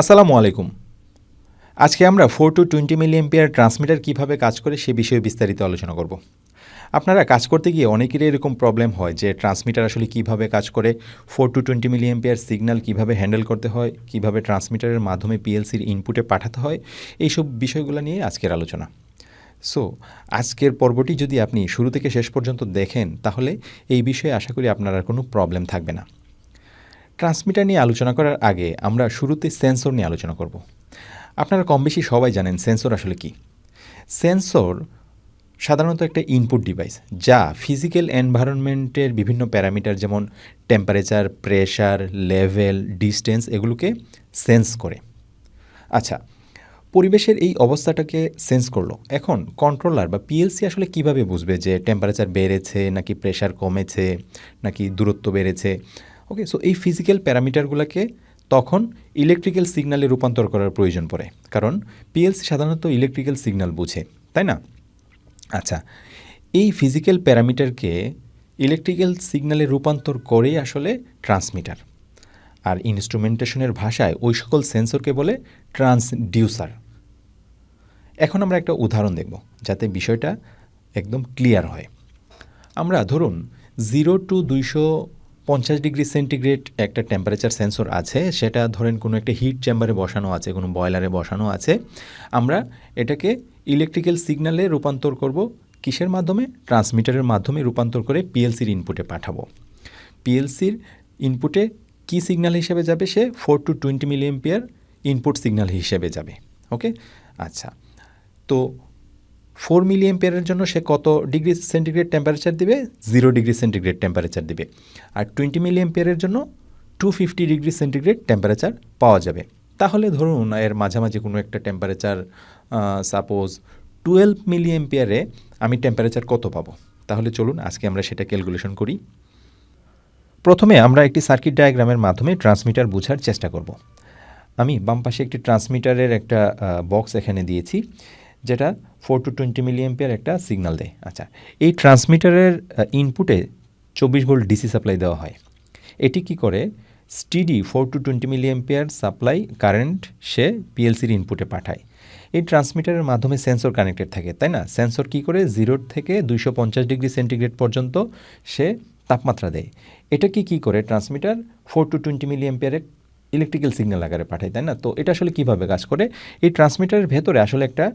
আসসালামু আলাইকুম। আজকে আমরা four to twenty milli ampere transmitter কীভাবে কাজ করে সে বিষয়ে বিস্তারিত আলোচনা করব। আপনারা কাজ করতে গিয়ে অনেকেরই এরকম প্রবলেম হয় যে ট্রান্সমিটার আসলে কীভাবে কাজ করে, four to twenty milli ampere signal কীভাবে হ্যান্ডেল করতে হয়, কীভাবে ট্রান্সমিটারের মাধ্যমে পিএলসির ইনপুটে পাঠাতে হয়, এইসব বিষয়গুলো নিয়ে আজকের আলোচনা। সো আজকের পর্বটি যদি আপনি শুরু থেকে শেষ পর্যন্ত দেখেন, তাহলে এই বিষয়ে আশা করি আপনার আর কোনো প্রবলেম থাকবে না। ট্রান্সমিটার নিয়ে আলোচনা করার আগে আমরা শুরুতে সেন্সর নিয়ে আলোচনা করব। আপনারা কম বেশি সবাই জানেন সেন্সর আসলে কি। সেন্সর সাধারণত একটা ইনপুট ডিভাইস যা ফিজিক্যাল এনভায়রনমেন্টের বিভিন্ন প্যারামিটার যেমন টেম্পারেচার প্রেশার লেভেল ডিস্টেন্স এগুলোকে সেন্স করে। আচ্ছা পরিবেশের এই অবস্থাটাকে সেন্স করল। এখন কন্ট্রোলার বা পিএলসি আসলে কীভাবে বুঝবে যে টেম্পারেচার বেড়েছে নাকি প্রেশার কমেছে নাকি দূরত্ব বেড়েছে? ওকে সো এই ফিজিক্যাল প্যারামিটারগুলোকে তখন ইলেকট্রিক্যাল সিগন্যালে রূপান্তর করার প্রয়োজন পড়ে। কারণ পিএলসি সাধারণত ইলেকট্রিক্যাল সিগন্যাল বুঝে, তাই না? আচ্ছা এই ফিজিক্যাল প্যারামিটারকে ইলেকট্রিক্যাল সিগন্যালে রূপান্তর করেই আসলে ট্রান্সমিটার আর ইনস্ট্রুমেন্টেশনের ভাষায় ওই সকল সেন্সরকে বলে ট্রান্সডিউসার এখন আমরা একটা উদাহরণ দেখব, যাতে বিষয়টা একদম ক্লিয়ার হয়। আমরা ধরুন জিরো টু দুইশো পঞ্চাশ ডিগ্রি সেন্টিগ্রেড একটা টেম্পারেচার সেন্সর আছে, সেটা ধরেন কোনো একটা হিট চেম্বারে বসানো আছে, কোনো বয়লারে বসানো আছে। আমরা এটাকে ইলেকট্রিক্যাল সিগন্যালে রূপান্তর করব কিসের মাধ্যমে? ট্রান্সমিটারের মাধ্যমে রূপান্তর করে পিএলসির ইনপুটে পাঠাবো। পিএলসির ইনপুটে কি সিগন্যাল হিসেবে যাবে? সে four to twenty milli ampere input signal হিসেবে যাবে। ওকে আচ্ছা। তো ফোর মিলি এম্পিয়ারের জন্য সে কত ডিগ্রি সেন্টিগ্রেড টেম্পারেচার দিবে? জিরো ডিগ্রি সেন্টিগ্রেড টেম্পারেচার দিবে। আর টোয়েন্টি মিলি এম্পিয়ারের জন্য two fifty degree centigrade temperature পাওয়া যাবে। তাহলে ধরুন, এর মাঝামাঝি কোনো একটা টেম্পারেচার সাপোজ টুয়েলভ মিলি এম্পিয়ারে আমি টেম্পারেচার কত পাবো? তাহলে চলুন, আজকে আমরা সেটা ক্যালকুলেশন করি। প্রথমে আমরা একটি সার্কিট ডায়াগ্রামের মাধ্যমে ট্রান্সমিটার বোঝার চেষ্টা করব। আমি বাম পাশে একটি ট্রান্সমিটারের একটা বক্স এখানে দিয়েছি। যেটা four to twenty milli ampere একটা সিগনাল দেয়। আচ্ছা এই ট্রান্সমিটারের ইনপুটে চব্বিশ ভোল্ট ডিসি সাপ্লাই দেওয়া হয়। এটি কি করে? Steady four to twenty milli ampere supply current সে পিএলসির ইনপুটে পাঠায়। এই ট্রান্সমিটারের মাধ্যমে সেন্সর কানেক্টেড থাকে, তাই না? সেন্সর কি করে? জিরোর থেকে দুইশো পঞ্চাশ ডিগ্রি সেন্টিগ্রেড পর্যন্ত সে তাপমাত্রা দেয়। এটা কি কী করে? Transmitter four to twenty milli এম্পিয়ারে electrical signal আকারে পাঠায়, তাই না? তো এটা আসলে কীভাবে কাজ করে? এই ট্রান্সমিটারের ভেতরে আসলে একটা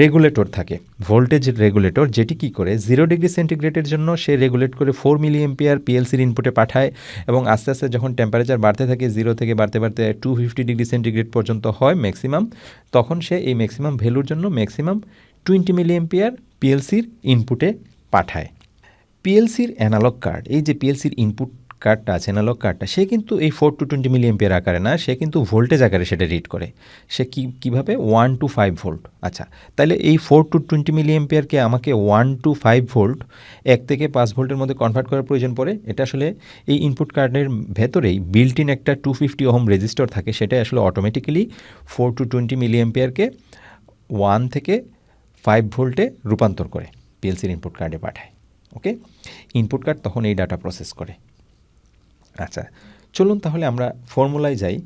রেগুলেটর থাকে, ভোল্টেজ রেগুলেটর, যেটি কি করে জিরো ডিগ্রি সেন্টিগ্রেডের জন্য সে রেগুলেট করে ফোর মিলি এম্পিয়ার পিএলসির ইনপুটে পাঠায় এবং আস্তে আস্তে যখন টেম্পারেচার বাড়তে থাকে জিরো থেকে বাড়তে বাড়তে টু ফিফটি ডিগ্রি সেন্টিগ্রেড পর্যন্ত হয় ম্যাক্সিমাম তখন সে এই ম্যাক্সিমাম ভ্যালুর জন্য ম্যাক্সিমাম টোয়েন্টি মিলি এম্পিয়ার পিএলসির ইনপুটে পাঠায়। পিএলসির অ্যানালগ কার্ড এই যে পিএলসির ইনপুট কার্ডটা আছে অ্যানালগ কার্ডটা সে কিন্তু এই four to twenty milli ampere আকারে না, সে কিন্তু ভোল্টেজ আকারে সেটা রিড করে। সে কী, কীভাবে? ওয়ান টু ফাইভ ভোল্ট আচ্ছা তাহলে এই ফোর টু টোয়েন্টি মিলি এম্পিয়ারকে আমাকে ওয়ান টু ফাইভ ভোল্ট এক থেকে পাঁচ ভোল্টের মধ্যে কনভার্ট করার প্রয়োজন পড়ে? এটা আসলে এই ইনপুট কার্ডের ভেতরেই বিল্ট ইন একটা টু ফিফটি ওহম রেজিস্টার থাকে, সেটাই আসলে automatically four to twenty milli এম্পিয়ারকে one থেকে ফাইভ ভোল্টে রূপান্তর করে পিএলসির ইনপুট কার্ডে পাঠায়। ওকে ইনপুট কার্ড তখন এই ডাটা প্রসেস করে। আচ্ছা চলুন তাহলে আমরা ফর্মুলায় যাই।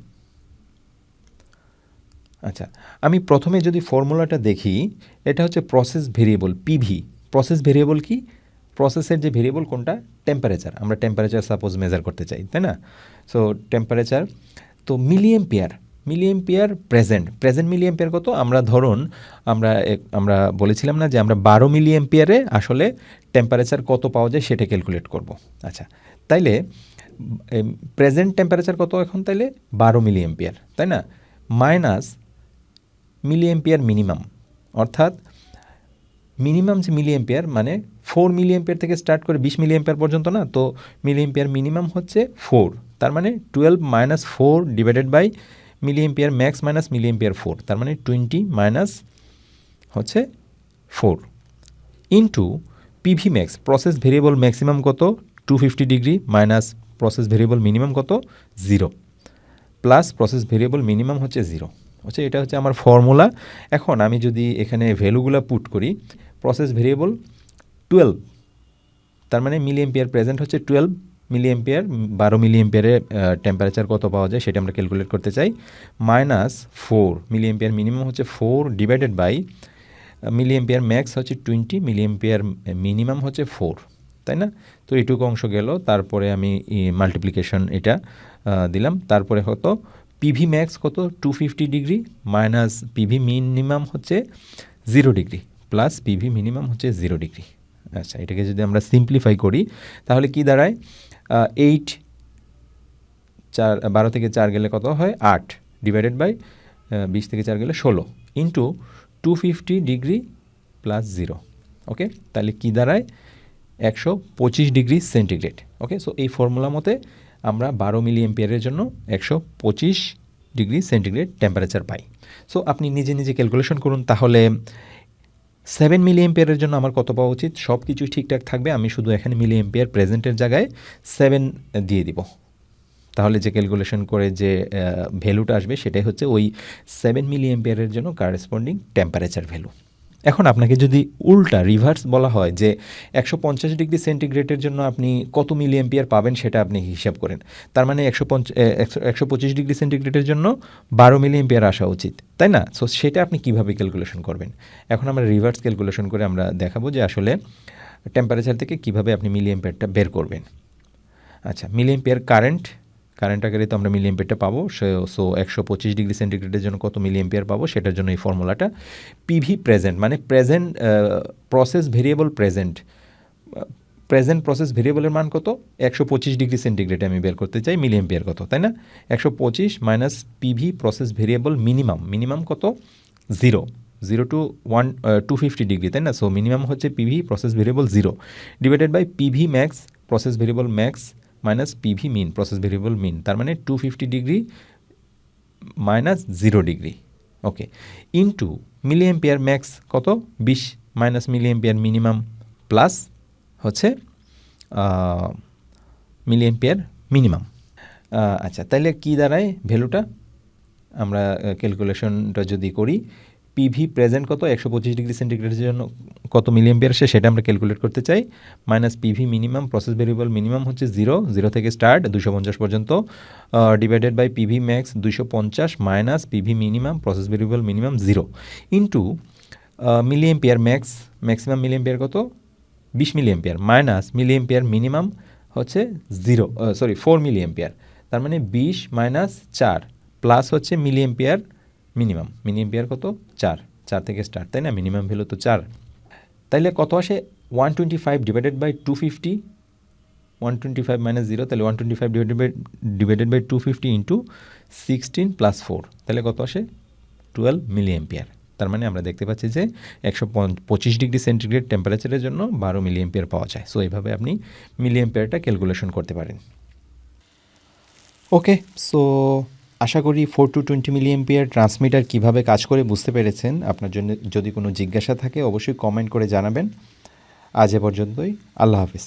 আচ্ছা আমি প্রথমে যদি ফর্মুলাটা দেখি, এটা হচ্ছে process variable PV process variable কি? প্রসেসের যে ভেরিয়েবল কোনটা? টেম্পারেচার আমরা টেম্পারেচার সাপোজ মেজার করতে চাই, তাই না? সো টেম্পারেচার তো milliampere milliampere present present milliampere কত? আমরা ধরুন, আমরা আমরা বলেছিলাম না যে আমরা বারো মিলিয়াম পেয়ারে আসলে টেম্পারেচার কত পাওয়া যায় সেটা ক্যালকুলেট করব। আচ্ছা তাইলে প্রেজেন্ট টেম্পারেচার কত এখন তাইলে? বারো মিলি এম্পিয়ার তাই না? মাইনাস মিলি এম্পিয়ার মিনিমাম অর্থাৎ মিনিমাম যে মিলি এম্পিয়ার মানে ফোর মিলি এম্পিয়ার থেকে স্টার্ট করে বিশ মিলি এম্পিয়ার পর্যন্ত না, তো মিলি এম্পিয়ার মিনিমাম হচ্ছে ফোর তার মানে twelve minus four divided by milli ampere max minus milli ampere four তার মানে টোয়েন্টি মাইনাস হচ্ছে four into PV max process variable maximum কত? Two fifty degree minus process variable minimum কত? Zero plus process variable minimum হচ্ছে zero হচ্ছে এটা হচ্ছে আমার ফর্মুলা এখন আমি যদি এখানে ভ্যালুগুলো পুট করি প্রসেস ভেরিয়েবল টুয়েলভ তার মানে মিলি এম্পিয়ার প্রেজেন্ট হচ্ছে টুয়েলভ মিলি এম্পিয়ার বারো মিলি এম্পিয়ারে টেম্পারেচার কত পাওয়া যায় সেটা আমরা ক্যালকুলেট করতে চাই। Minus four milli ampere minimum হচ্ছে four divided by milli ampere max হচ্ছে টোয়েন্টি মিলি এম্পিয়ার মিনিমাম হচ্ছে ফোর তাই না? তো এইটুকু অংশ গেল, তারপরে আমি মাল্টিপ্লিকেশন এটা দিলাম। তারপরে হতো পিভি ম্যাক্স কত? Two fifty degree minus PV minimum হচ্ছে zero degree plus PV minimum হচ্ছে জিরো ডিগ্রি আচ্ছা এটাকে যদি আমরা সিম্পলিফাই করি, তাহলে কি দাঁড়ায়? এইট চার, বারো থেকে চার গেলে কত হয়? আট ডিভাইডেড বাই বিশ থেকে চার গেলে ষোলো into two fifty degree plus zero okay তাহলে কী দাঁড়ায়? একশো পঁচিশ ডিগ্রি সেন্টিগ্রেড। ওকে সো এই ফর্মুলা মতে আমরা বারো মিলি এম্পিয়ারের জন্য একশো পঁচিশ ডিগ্রি সেন্টিগ্রেড টেম্পারেচার পাই। সো আপনি নিজে নিজে ক্যালকুলেশন করুন, তাহলে সেভেন মিলি এম্পিয়ারের জন্য আমার কত পাওয়া উচিত? সব কিছু ঠিকঠাক থাকবে, আমি শুধু এখানে মিলি এম্পিয়ার প্রেজেন্টের জায়গায় সেভেন দিয়ে দিব। তাহলে যে ক্যালকুলেশন করে যে ভ্যালুটা আসবে, সেটাই হচ্ছে ওই সেভেন মিলি এম্পিয়ারের জন্য কারেসপন্ডিং টেম্পারেচার ভ্যালু এখন আপনাকে যদি উল্টা রিভার্স বলা হয় যে একশো পঞ্চাশ ডিগ্রি সেন্টিগ্রেডের জন্য আপনি কত মিলি এম্পিয়ার পাবেন সেটা আপনি হিসাব করেন। তার মানে একশো পঞ্চ একশো পঁচিশ ডিগ্রি সেন্টিগ্রেডের জন্য বারো মিলি এম্পিয়ার আসা উচিত, তাই না? সো সেটা আপনি কীভাবে ক্যালকুলেশন করবেন? এখন আমরা রিভার্স ক্যালকুলেশন করে আমরা দেখাবো যে আসলে টেম্পারেচার থেকে কীভাবে আপনি মিলি বের করবেন। আচ্ছা মিলি কারেন্ট কারেন্ট আকারে তো আমরা মিলি এম্পিয়ারটা পাবো, সো একশো পঁচিশ ডিগ্রি সেন্টিগ্রেডের জন্য কত মিলি এম্পিয়ার পাবো, সেটার জন্য এই ফর্মুলাটা পিভি প্রেজেন্ট মানে present process variable present present process ভেরিয়েবলের মান কত? একশো পঁচিশ ডিগ্রি সেন্টিগ্রেডে আমি বের করতে চাই মিলি এম্পিয়ার কত, তাই না? একশো পঁচিশ minus PV process variable minimum minimum কত? Zero zero to one two fifty degree তাই না? সো মিনিমাম হচ্ছে PV process variable zero divided by PV max process variable max minus PV min process variable min তার মানে two fifty degree minus zero degree okay into milli ampere max কত? বিশ minus milli ampere minimum plus হচ্ছে milli ampere minimum আচ্ছা তাহলে কী দাঁড়ায় ভ্যালুটা? আমরা ক্যালকুলেশনটা যদি করি পিভি প্রেজেন্ট কত? একশো পঁচিশ ডিগ্রি সেন্টিগ্রেডের জন্য কত মিলি এম্পিয়ার আসে? সেটা আমরা ক্যালকুলেট করতে চাই। Minus PV minimum process variable minimum হচ্ছে জিরো জিরো থেকে স্টার্ট দুশো পঞ্চাশ পর্যন্ত। ডিভাইডেড বাই পিভি ম্যাক্স দুশো পঞ্চাশ minus PV minimum process variable minimum zero into milli ampere max maximum milli ampere কত? বিশ milli ampere minus milli ampere minimum হচ্ছে zero sorry four milli ampere তার মানে বিশ মাইনাস চার প্লাস হচ্ছে milli ampere minimum. Mini ampere কত? চার। চার থেকে স্টার্ট তাই না? মিনিমাম ভ্যালু তো চার। তাইলে কত আসে? One twenty five divided by two fifty one twenty five minus zero তাহলে one twenty five divided by divided by two fifty into sixteen plus four তাহলে কত আসে? টুয়েলভ মিলি এম্পিয়ার তার মানে আমরা দেখতে পাচ্ছি যে একশো পঁচিশ ডিগ্রি সেন্টিগ্রেড টেম্পারেচারের জন্য বারো মিলি এম্পিয়ার পাওয়া যায়। সো এইভাবে আপনি মিলি এম্পিয়ারটা ক্যালকুলেশন করতে পারেন। ওকে সো আশা করি four to twenty milliampere transmitter কীভাবে কাজ করে বুঝতে পেরেছেন। আপনার জন্য যদি কোনো জিজ্ঞাসা থাকে, অবশ্যই কমেন্ট করে জানাবেন। আজ এ পর্যন্তই। আল্লাহ হাফিজ।